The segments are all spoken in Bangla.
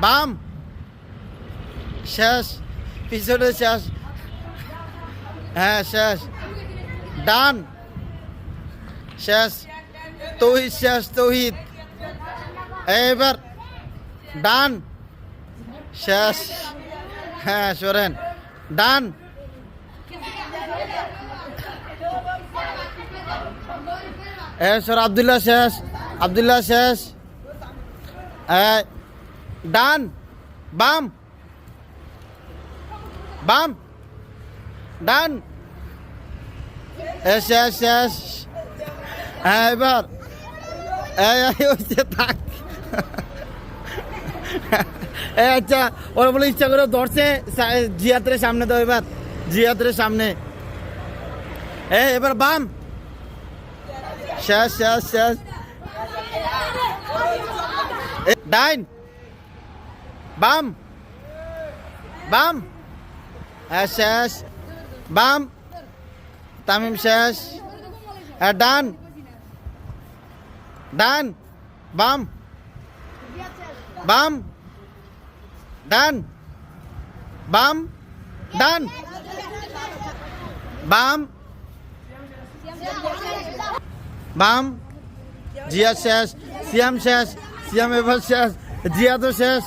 বাম শেষ পিছনে শেষ হ্যাঁ শেষ ডান শেষ তৌহিদ শেষ তৌহিদ এবার ডান শেষ হ্যাঁ সরেন ডান এ সর আবদুল্লাহ শেষ আবদুল্লাহ শেষ এ, ডান, বাম বাম, ডান। এ শেষ শেষ হ্যাঁ এবার। থাক। আচ্ছা ওরা বলে ইচ্ছা করে ধরছে জিয়াতের সামনে তো এবার জিয়াতের সামনে। এ, এবার বাম। শেষ শেষ শেষ। ডাইন। বাম। বাম। হ্যাঁ শেষ। বাম। তামিম, শেষ। হ্যাঁ ডান। ডান। বাম। বাম। ডান। বাম। ডান। বাম। বাম। জিয়া, শেষ। সিয়াম শেষ। সিয়াম, এবার শেষ। জিয়া তো শেষ।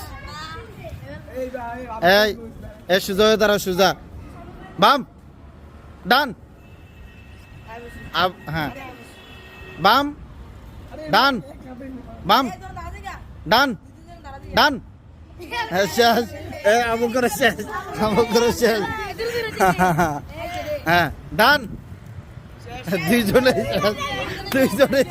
এই এ সুজা হয়ে দাঁড়াও সুজা। বাম। ডান। হ্যাঁ। বাম। ডান। বাম। ডান। ডান। হ্যাঁ, শেষ। এ আমু করে শেষ। আমু করে শেষ। হ্যাঁ ডান। দুইজনে দুইজনে